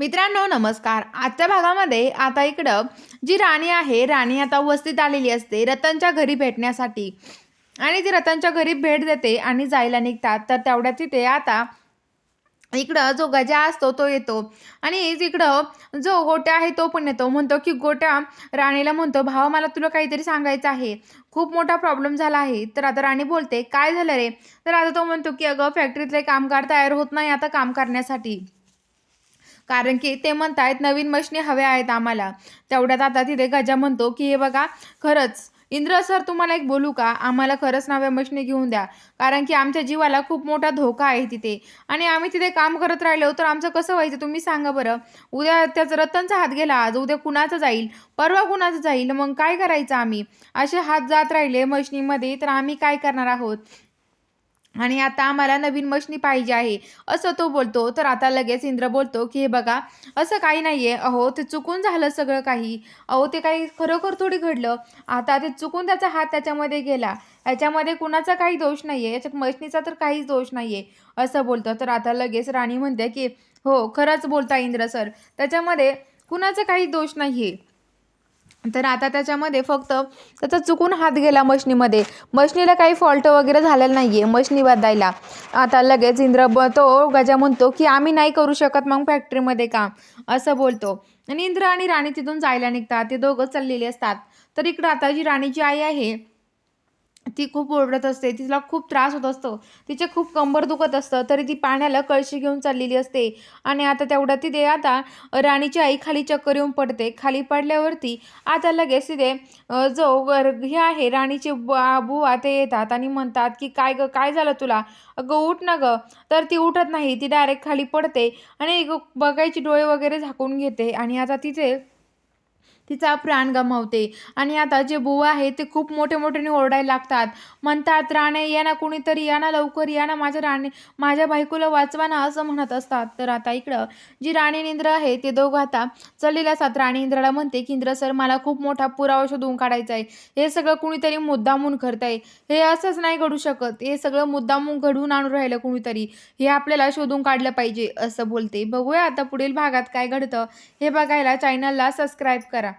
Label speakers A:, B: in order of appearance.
A: मित्रांनो नमस्कार. आजच्या भागामध्ये आता इकडं जी राणी आहे राणी आता वस्तीत आलेली असते रतनच्या घरी भेटण्यासाठी. आणि ती रतनच्या घरी भेट देते आणि जायला निघतात तर तेवढ्या तिथे आता इकडं जो गजा असतो तो येतो. आणि तिकडं जो गोट्या आहे तो पण येतो. म्हणतो की गोट्या राणीला म्हणतो भावा मला तुला काहीतरी सांगायचं आहे. खूप मोठा प्रॉब्लेम झाला आहे. तर आता राणी बोलते काय झालं रे? तर आता तो म्हणतो की अगं फॅक्टरीतले कामगार तयार होत नाही आता काम करण्यासाठी. कारण की ते म्हणतायत नवीन मशनी हव्या आहेत आम्हाला. तेवढ्यात आता तिथे गजा म्हणतो की हे बघा खरंच इंद्र सर तुम्हाला एक बोलू का? आम्हाला खरंच नव्या मशनी घेऊन द्या. कारण की आमच्या जीवाला खूप मोठा धोका आहे तिथे. आणि आम्ही तिथे काम करत राहिलो तर आमचं कसं व्हायचं तुम्ही सांगा बरं. उद्या त्याचा रतनचा हात गेला आज उद्या कुणाचा जाईल? परवा कुणाचं जाईल? मग काय करायचं आम्ही? असे हात जात राहिले मशनीमध्ये तर आम्ही काय करणार आहोत? आणि आता आम्हाला नवीन मशनी पाहिजे आहे. असं तो बोलतो. तर आता लगेच इंद्र बोलतो की हे बघा असं काही नाही आहे अहो ते चुकून झालं सगळं काही. अहो ते काही खरोखर थोडी घडलं. आता ते चुकून त्याचा हात त्याच्यामध्ये गेला. याच्यामध्ये कुणाचा काही दोष नाही आहे याच्यात मशनीचा तर काहीच दोष नाही आहे असं बोलतं. तर आता लगेच राणी म्हणते की हो खरंच बोलता इंद्र सर. त्याच्यामध्ये कुणाचा काही दोष नाही आहे तर आता त्याच्यामध्ये फक्त त्याचा चुकून हात गेला मशनीमध्ये. मशनीला काही फॉल्ट वगैरे झालेला नाही आहे मशनी बदलायला. आता लगेच इंद्र ब तो गजा म्हणतो की आम्ही नाही करू शकत मग फॅक्टरीमध्ये काम असं बोलतो. आणि इंद्र आणि राणी तिथून जायला निघतात. ते दोघं चाललेले असतात. तर इकडं आता जी राणीची आई आहे ती खूप ओरडत असते तिला खूप त्रास होत असतो. तिचे खूप कंबर दुखत असतं तरी ती पाण्याला कळशी घेऊन चाललेली असते. आणि आता तेवढ्या तिथे आता राणीची आई खाली चक्कर येऊन पडते. खाली पडल्यावरती आता लगेच तिथे जो हे आहे राणीचे बुवा बुवा ते येतात आणि म्हणतात की काय ग काय झालं तुला? अगं उठ ना ग. तर ती उठत नाही ती डायरेक्ट खाली पडते आणि बघायची डोळे वगैरे झाकून घेते. आणि आता तिथे तिचा प्राण गमावते. आणि आता जे बुवा आहे ते खूप मोठे मोठ्याने ओरडायला लागतात. म्हणतात राणे या ना कुणीतरी या ना लवकर या ना माझ्या राणे माझ्या बायकोला वाचवा ना असं म्हणत असतात. तर आता इकडं जी राणी इंद्र आहे ते दोघं आता चाललेले असतात. राणी इंद्राला म्हणते की इंद्र सर मला खूप मोठा पुरावा शोधून काढायचा आहे. हे सगळं कुणीतरी मुद्दामून करताय हे असंच नाही घडू शकत. हे सगळं मुद्दामून घडवून आणून राहिलं कुणीतरी. हे आपल्याला शोधून काढलं पाहिजे असं बोलते. बघूया आता पुढील भागात काय घडतं. हे बघायला चॅनलला सबस्क्राईब करा.